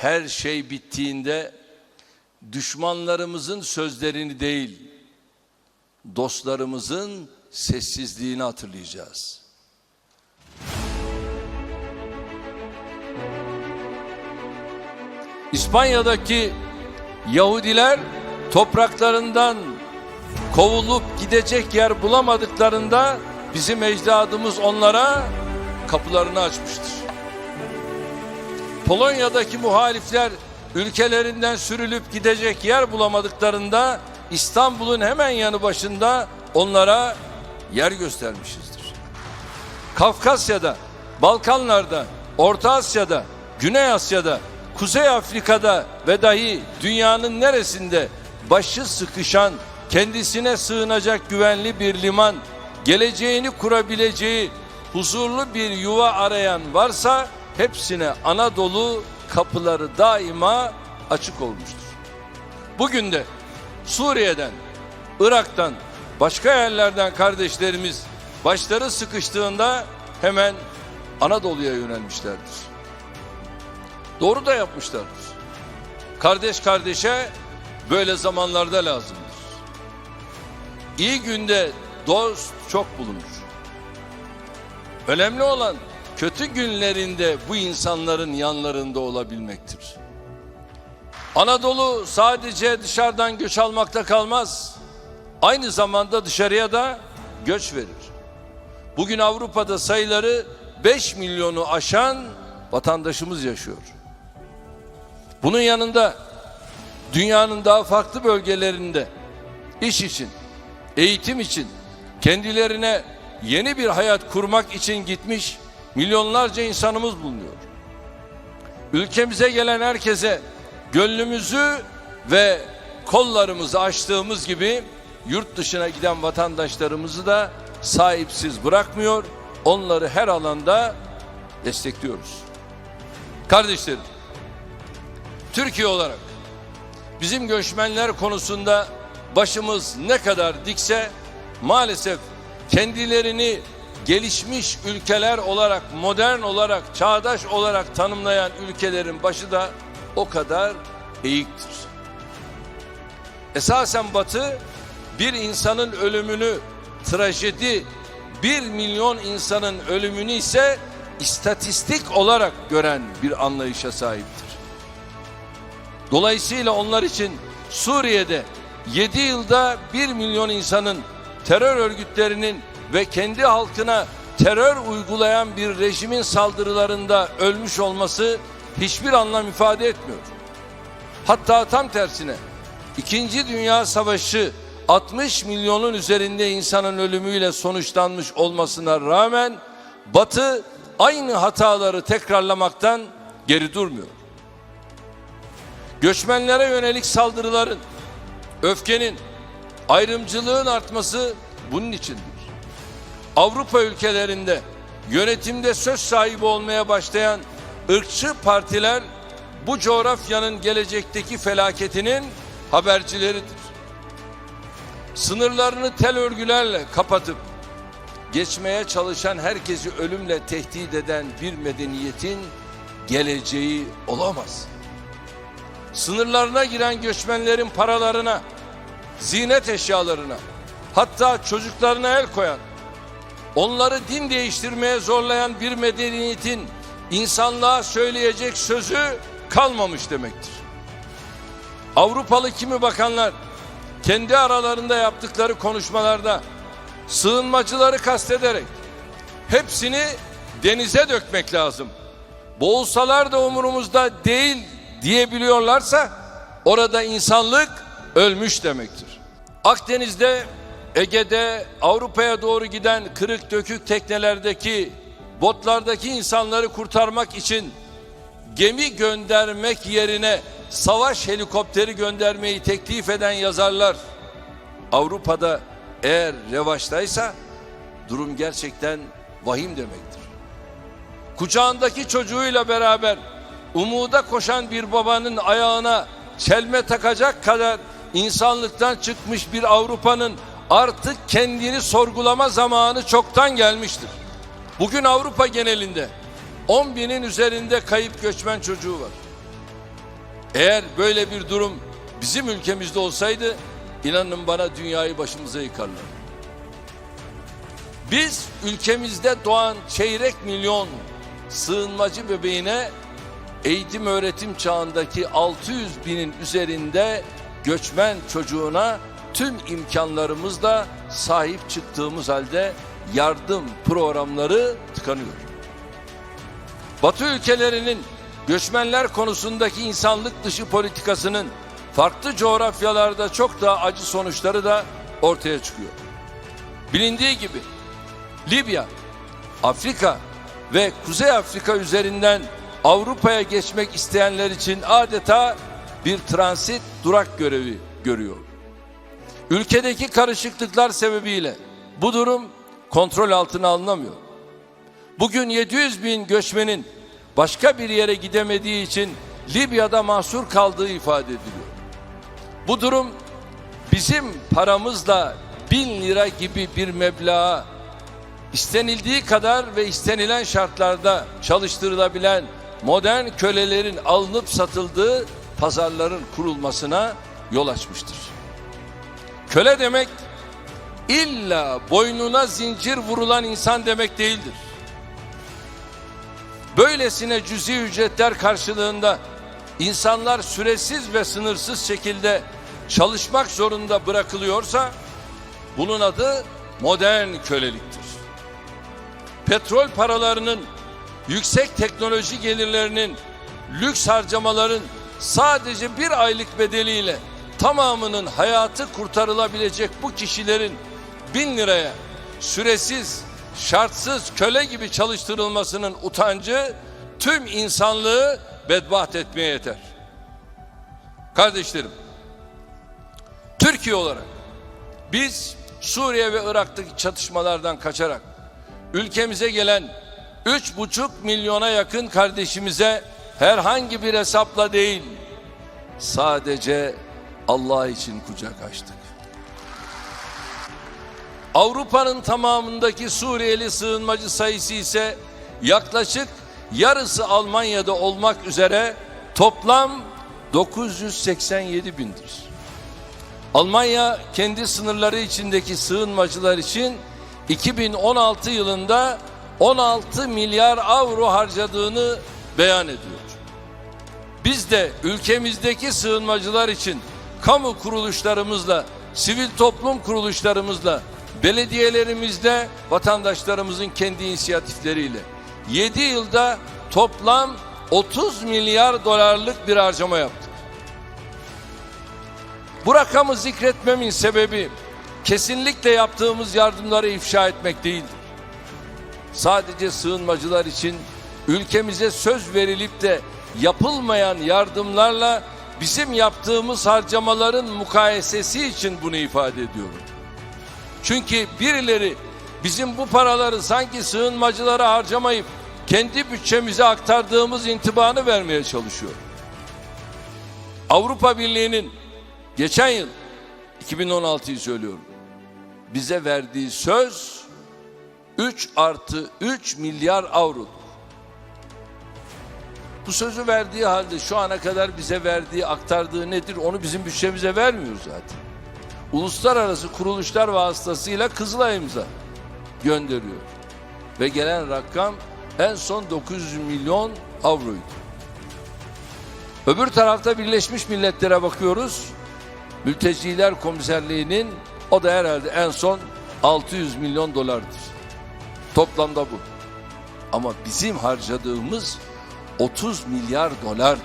her şey bittiğinde düşmanlarımızın sözlerini değil, dostlarımızın sessizliğini hatırlayacağız. İspanya'daki Yahudiler topraklarından kovulup gidecek yer bulamadıklarında bizim ecdadımız onlara kapılarını açmıştır. Polonya'daki muhalifler ülkelerinden sürülüp gidecek yer bulamadıklarında İstanbul'un hemen yanı başında onlara yer göstermişizdir. Kafkasya'da, Balkanlarda, Orta Asya'da, Güney Asya'da, Kuzey Afrika'da ve dahi dünyanın neresinde başı sıkışan, kendisine sığınacak güvenli bir liman, geleceğini kurabileceği huzurlu bir yuva arayan varsa hepsine Anadolu kapıları daima açık olmuştur. Bugün de Suriye'den, Irak'tan, başka yerlerden kardeşlerimiz başları sıkıştığında hemen Anadolu'ya yönelmişlerdir. Doğru da yapmışlardır. Kardeş kardeşe böyle zamanlarda lazımdır. İyi günde dost çok bulunur. Önemli olan kötü günlerinde bu insanların yanlarında olabilmektir. Anadolu sadece dışarıdan göç almakta kalmaz. Aynı zamanda dışarıya da göç verir. Bugün Avrupa'da sayıları 5 milyonu aşan vatandaşımız yaşıyor. Bunun yanında dünyanın daha farklı bölgelerinde iş için, eğitim için, kendilerine yeni bir hayat kurmak için gitmiş milyonlarca insanımız bulunuyor. Ülkemize gelen herkese gönlümüzü ve kollarımızı açtığımız gibi yurt dışına giden vatandaşlarımızı da sahipsiz bırakmıyor. Onları her alanda destekliyoruz. Kardeşlerim, Türkiye olarak bizim göçmenler konusunda başımız ne kadar dikse maalesef kendilerini gelişmiş ülkeler olarak, modern olarak, çağdaş olarak tanımlayan ülkelerin başı da o kadar eğiktir. Esasen Batı bir insanın ölümünü trajedi, bir milyon insanın ölümünü ise istatistik olarak gören bir anlayışa sahiptir. Dolayısıyla onlar için Suriye'de 7 yılda 1 milyon insanın terör örgütlerinin ve kendi halkına terör uygulayan bir rejimin saldırılarında ölmüş olması hiçbir anlam ifade etmiyor. Hatta tam tersine İkinci Dünya Savaşı 60 milyonun üzerinde insanın ölümüyle sonuçlanmış olmasına rağmen Batı aynı hataları tekrarlamaktan geri durmuyor. Göçmenlere yönelik saldırıların, öfkenin, ayrımcılığın artması bunun içindir. Avrupa ülkelerinde yönetimde söz sahibi olmaya başlayan ırkçı partiler bu coğrafyanın gelecekteki felaketinin habercileridir. Sınırlarını tel örgülerle kapatıp geçmeye çalışan herkesi ölümle tehdit eden bir medeniyetin geleceği olamaz. Sınırlarına giren göçmenlerin paralarına, zinet eşyalarına, hatta çocuklarına el koyan, onları din değiştirmeye zorlayan bir medeniyetin insanlığa söyleyecek sözü kalmamış demektir. Avrupalı kimi bakanlar kendi aralarında yaptıkları konuşmalarda sığınmacıları kastederek hepsini denize dökmek lazım. Boğulsalar da umurumuzda değil diyebiliyorlarsa orada insanlık ölmüş demektir. Akdeniz'de, Ege'de, Avrupa'ya doğru giden kırık dökük teknelerdeki, botlardaki insanları kurtarmak için gemi göndermek yerine savaş helikopteri göndermeyi teklif eden yazarlar Avrupa'da eğer revaçtaysa durum gerçekten vahim demektir. Kucağındaki çocuğuyla beraber umuda koşan bir babanın ayağına çelme takacak kadar insanlıktan çıkmış bir Avrupa'nın artık kendini sorgulama zamanı çoktan gelmiştir. Bugün Avrupa genelinde 10 binin üzerinde kayıp göçmen çocuğu var. Eğer böyle bir durum bizim ülkemizde olsaydı inanın bana dünyayı başımıza yıkarlar. Biz ülkemizde doğan çeyrek milyon sığınmacı bebeğine eğitim öğretim çağındaki 600 binin üzerinde göçmen çocuğuna tüm imkanlarımızla sahip çıktığımız halde yardım programları tıkanıyor. Batı ülkelerinin göçmenler konusundaki insanlık dışı politikasının farklı coğrafyalarda çok daha acı sonuçları da ortaya çıkıyor. Bilindiği gibi Libya, Afrika ve Kuzey Afrika üzerinden Avrupa'ya geçmek isteyenler için adeta bir transit durak görevi görüyor. Ülkedeki karışıklıklar sebebiyle bu durum kontrol altına alınamıyor. Bugün 700 bin göçmenin başka bir yere gidemediği için Libya'da mahsur kaldığı ifade ediliyor. Bu durum bizim paramızla bin lira gibi bir meblağa istenildiği kadar ve istenilen şartlarda çalıştırılabilen modern kölelerin alınıp satıldığı pazarların kurulmasına yol açmıştır. Köle demek illa boynuna zincir vurulan insan demek değildir. Böylesine cüzi ücretler karşılığında insanlar süresiz ve sınırsız şekilde çalışmak zorunda bırakılıyorsa bunun adı modern köleliktir. Petrol paralarının, yüksek teknoloji gelirlerinin, lüks harcamaların sadece bir aylık bedeliyle tamamının hayatı kurtarılabilecek bu kişilerin bin liraya süresiz, şartsız köle gibi çalıştırılmasının utancı tüm insanlığı bedbaht etmeye yeter. Kardeşlerim, Türkiye olarak biz Suriye ve Irak'taki çatışmalardan kaçarak ülkemize gelen üç buçuk milyona yakın kardeşimize herhangi bir hesapla değil sadece Allah için kucak açtık. Avrupa'nın tamamındaki Suriyeli sığınmacı sayısı ise yaklaşık yarısı Almanya'da olmak üzere toplam 987 bindir. Almanya kendi sınırları içindeki sığınmacılar için 2016 yılında 16 milyar avro harcadığını beyan ediyor. Biz de ülkemizdeki sığınmacılar için kamu kuruluşlarımızla, sivil toplum kuruluşlarımızla, belediyelerimizle, vatandaşlarımızın kendi inisiyatifleriyle 7 yılda toplam 30 milyar dolarlık bir harcama yaptık. Bu rakamı zikretmemin sebebi kesinlikle yaptığımız yardımları ifşa etmek değildir. Sadece sığınmacılar için ülkemize söz verilip de yapılmayan yardımlarla bizim yaptığımız harcamaların mukayesesi için bunu ifade ediyorum. Çünkü birileri bizim bu paraları sanki sığınmacılara harcamayıp kendi bütçemize aktardığımız intibanı vermeye çalışıyor. Avrupa Birliği'nin geçen yıl 2016'yı söylüyorum. Bize verdiği söz 3 artı 3 milyar avro. Bu sözü verdiği halde şu ana kadar bize verdiği, aktardığı nedir onu bizim bütçemize vermiyor zaten. Uluslararası kuruluşlar vasıtasıyla Kızılay imza gönderiyor. Ve gelen rakam en son 900 milyon avroydu. Öbür tarafta Birleşmiş Milletler'e bakıyoruz. Mülteciler Komiserliği'nin o da herhalde en son 600 milyon dolardır. Toplamda bu. Ama bizim harcadığımız 30 milyar dolardır.